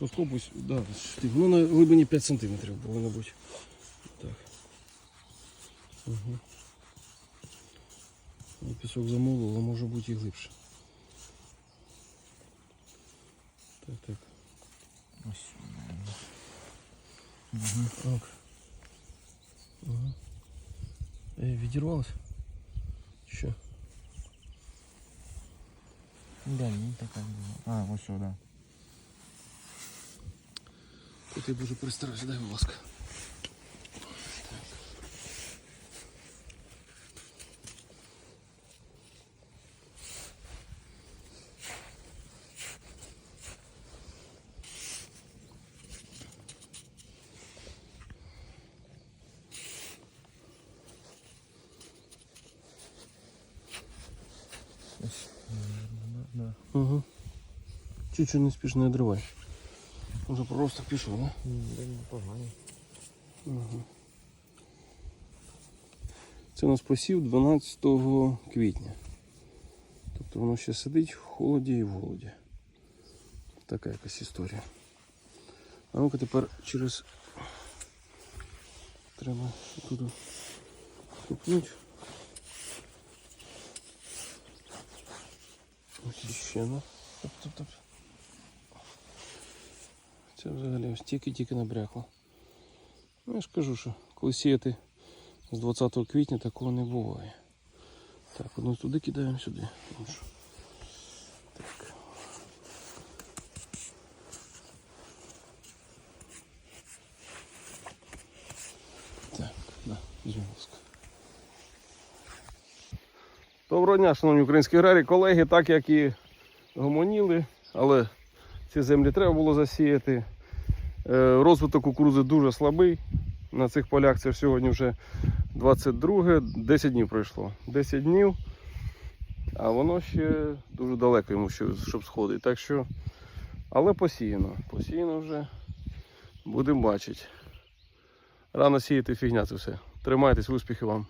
Розкопусь, да, ну на глибині 5 см повинно бути. Так. Угу. Пісок замовило, може бути і глибше. Так, так. Ось. Так. Ага. Е, відірвалось? Що? Да, не така була. А, ось сюди. Да. Тут я дуже перестараюся, дай, будь ласка. Ось. Да. Угу. Чуть-чуть не спішно не одривай. Уже просто пішов, да? Да, не поганий. Угу. Це у нас посів 12 квітня. Тобто воно ще сидить в холоді і в голоді. Така якась історія. А ну-ка тепер через. Треба тут купнути. Ось ще, ну. Топ-топ-топ. Це взагалі ось тільки-тільки набрякло. Ну, я ж кажу, що коли сіяти з 20 квітня такого не буває. Так, одну туди кидаємо сюди. іншу. Так. Так, ласка. Доброго дня, шановні українські аграрії, колеги, так як і гомоніли, але ці землі треба було засіяти. Е, Розвиток кукурузи дуже слабий. На цих полях це сьогодні вже 22, 10 днів пройшло. 10 днів, а воно ще дуже далеко йому, щоб сходити. Так що, але посіяно. Посіяно вже будемо бачити. Рано сіяти фігня це все. Тримайтесь, успіхів вам.